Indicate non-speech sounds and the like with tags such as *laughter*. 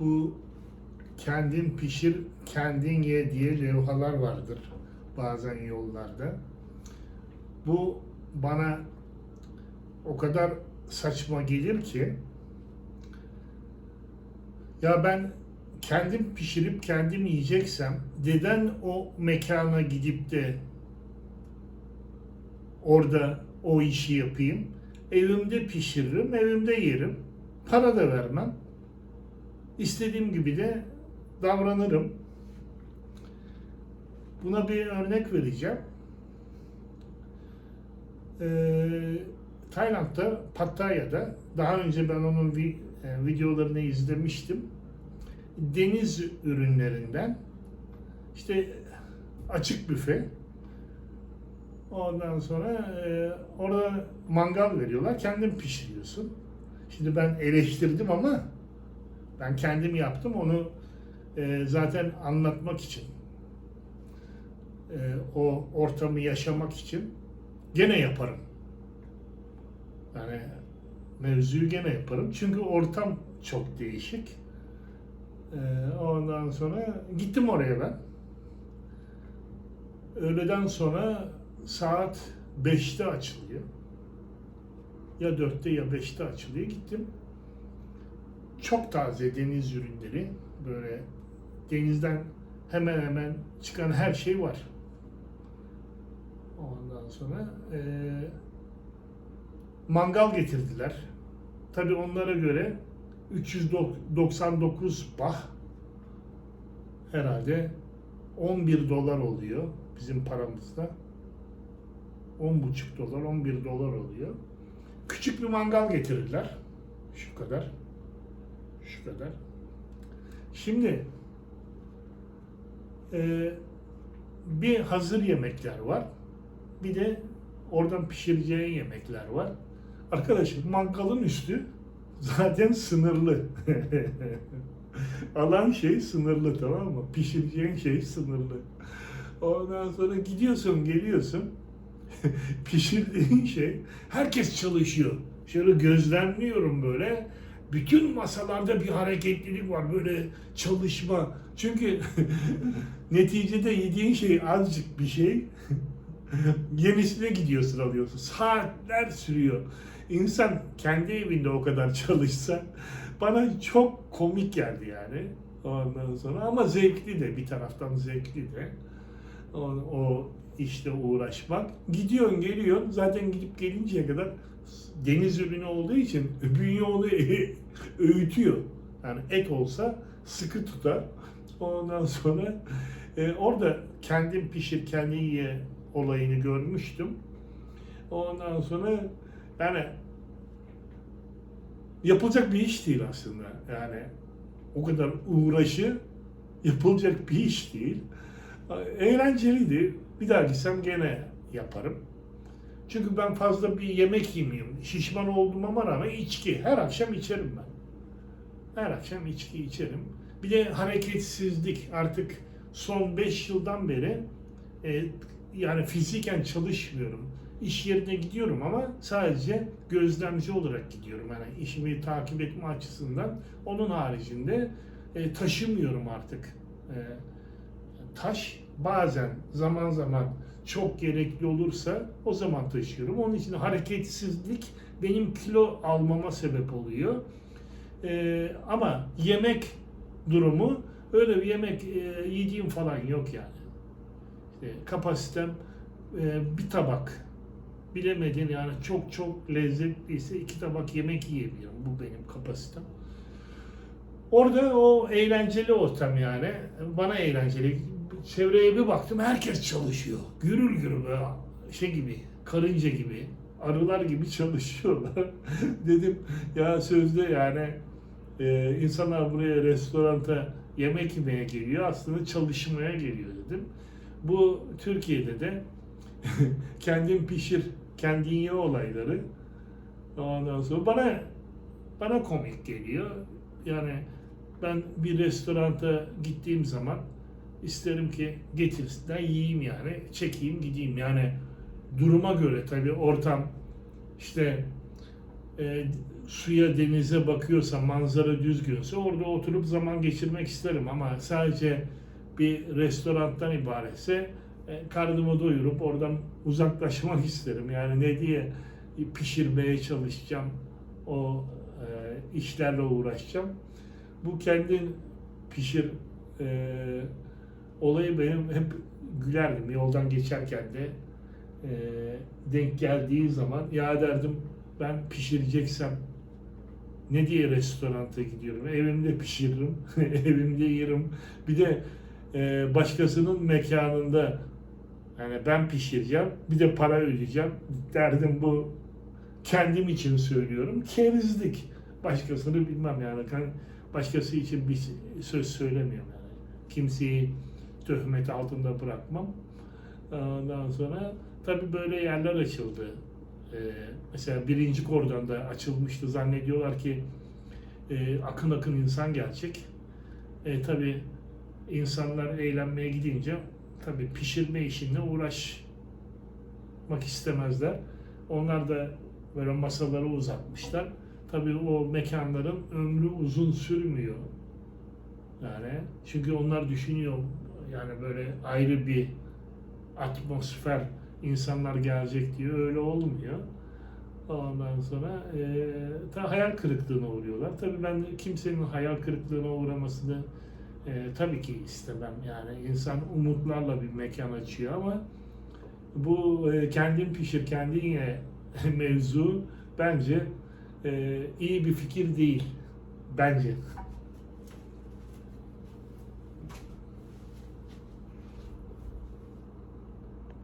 bu kendin pişir, kendin ye diye levhalar vardır bazen yollarda. Bu bana o kadar saçma gelir ki ya ben kendim pişirip kendim yiyeceksem neden o mekana gidip de orada o işi yapayım? Evimde pişiririm, evimde yerim. Para da vermem. İstediğim gibi de davranırım. Buna bir örnek vereceğim. Ee, Tayland'da, Pattaya'da daha önce ben onun vi- e, videolarını izlemiştim. Deniz ürünlerinden işte açık büfe. Ondan sonra e, orada mangal veriyorlar. Kendin pişiriyorsun. Şimdi ben eleştirdim ama ben kendim yaptım. Onu e, zaten anlatmak için e, o ortamı yaşamak için gene yaparım. Yani mevzuyu gene yaparım. Çünkü ortam çok değişik. E, ondan sonra gittim oraya ben. Öğleden sonra saat 5'te açılıyor. Ya 4'te ya 5'te açılıyor. Gittim. Çok taze deniz ürünleri. Böyle denizden hemen hemen çıkan her şey var. Ondan sonra eee, mangal getirdiler. Tabi onlara göre 399 bah herhalde 11 dolar oluyor bizim paramızda. 10,5 dolar, 11 dolar oluyor. Küçük bir mangal getirdiler. Şu kadar. Şu kadar. Şimdi e, bir hazır yemekler var. Bir de oradan pişireceğin yemekler var. Arkadaşım mangalın üstü zaten sınırlı. *laughs* Alan şey sınırlı tamam mı? Pişireceğin şey sınırlı. Ondan sonra gidiyorsun geliyorsun. *laughs* Pişirdiğin şey herkes çalışıyor. Şöyle gözlemliyorum böyle. Bütün masalarda bir hareketlilik var böyle çalışma. Çünkü *laughs* neticede yediğin şey azıcık bir şey. *laughs* Yenisine gidiyorsun alıyorsun. Saatler sürüyor. İnsan kendi evinde o kadar çalışsa bana çok komik geldi yani. Ondan sonra ama zevkli de bir taraftan zevkli de. O, o işte uğraşmak. Gidiyorsun geliyorsun zaten gidip gelinceye kadar deniz ürünü olduğu için bünye onu *laughs* öğütüyor. Yani et olsa sıkı tutar. Ondan sonra e, orada kendim pişir kendin ye olayını görmüştüm. Ondan sonra yani yapılacak bir iş değil aslında. Yani o kadar uğraşı yapılacak bir iş değil. Eğlenceliydi. Bir daha gitsem gene yaparım. Çünkü ben fazla bir yemek yemiyorum. Şişman olduğuma rağmen içki. Her akşam içerim ben. Her akşam içki içerim. Bir de hareketsizlik artık son 5 yıldan beri e, yani fiziken çalışmıyorum. İş yerine gidiyorum ama sadece gözlemci olarak gidiyorum. Yani işimi takip etme açısından. Onun haricinde e, taşımıyorum artık. E, taş bazen zaman zaman çok gerekli olursa o zaman taşıyorum. Onun için hareketsizlik benim kilo almama sebep oluyor. Ee, ama yemek durumu öyle bir yemek e, yediğim falan yok yani. İşte kapasitem e, bir tabak bilemedin yani çok çok lezzetliyse iki tabak yemek yiyebiliyorum. Bu benim kapasitem. Orada o eğlenceli ortam yani. Bana eğlenceli. Çevreye bir baktım herkes çalışıyor. Gürül gürül şey gibi, karınca gibi, arılar gibi *laughs* çalışıyorlar. Dedim ya sözde yani e, insanlar buraya restoranta yemek yemeye geliyor aslında çalışmaya geliyor dedim. Bu Türkiye'de de *laughs* kendin pişir, kendin ye olayları ondan sonra bana bana komik geliyor. Yani ben bir restoranta gittiğim zaman isterim ki getirsinler yiyeyim yani çekeyim gideyim yani duruma göre tabii ortam işte e, suya denize bakıyorsa manzara düzgünse orada oturup zaman geçirmek isterim ama sadece bir restorandan ibaretse e, karnımı doyurup oradan uzaklaşmak isterim. Yani ne diye pişirmeye çalışacağım, o e, işlerle uğraşacağım. Bu kendin pişir e, olayı benim hep gülerdim yoldan geçerken de e, denk geldiği zaman ya derdim ben pişireceksem ne diye restoranta gidiyorum? Evimde pişiririm, *laughs* evimde yerim. Bir de e, başkasının mekanında yani ben pişireceğim, bir de para ödeyeceğim. Derdim bu kendim için söylüyorum. Kerizlik. Başkasını bilmem yani. Başkası için bir söz söylemiyorum yani. Kimseyi töhmet altında bırakmam. Ondan sonra tabii böyle yerler açıldı. Ee, mesela birinci kordonda açılmıştı. Zannediyorlar ki e, akın akın insan gelecek. E, tabii insanlar eğlenmeye gidince tabii pişirme işinde uğraşmak istemezler. Onlar da böyle masaları uzatmışlar. Tabii o mekanların ömrü uzun sürmüyor. Yani çünkü onlar düşünüyor yani böyle ayrı bir atmosfer insanlar gelecek diye öyle olmuyor. Ondan sonra e, ta hayal kırıklığına uğruyorlar. Tabii ben kimsenin hayal kırıklığına uğramasını e, tabii ki istemem. Yani insan umutlarla bir mekan açıyor ama bu e, kendin pişir kendin ye *laughs* mevzu bence e, iyi bir fikir değil. Bence.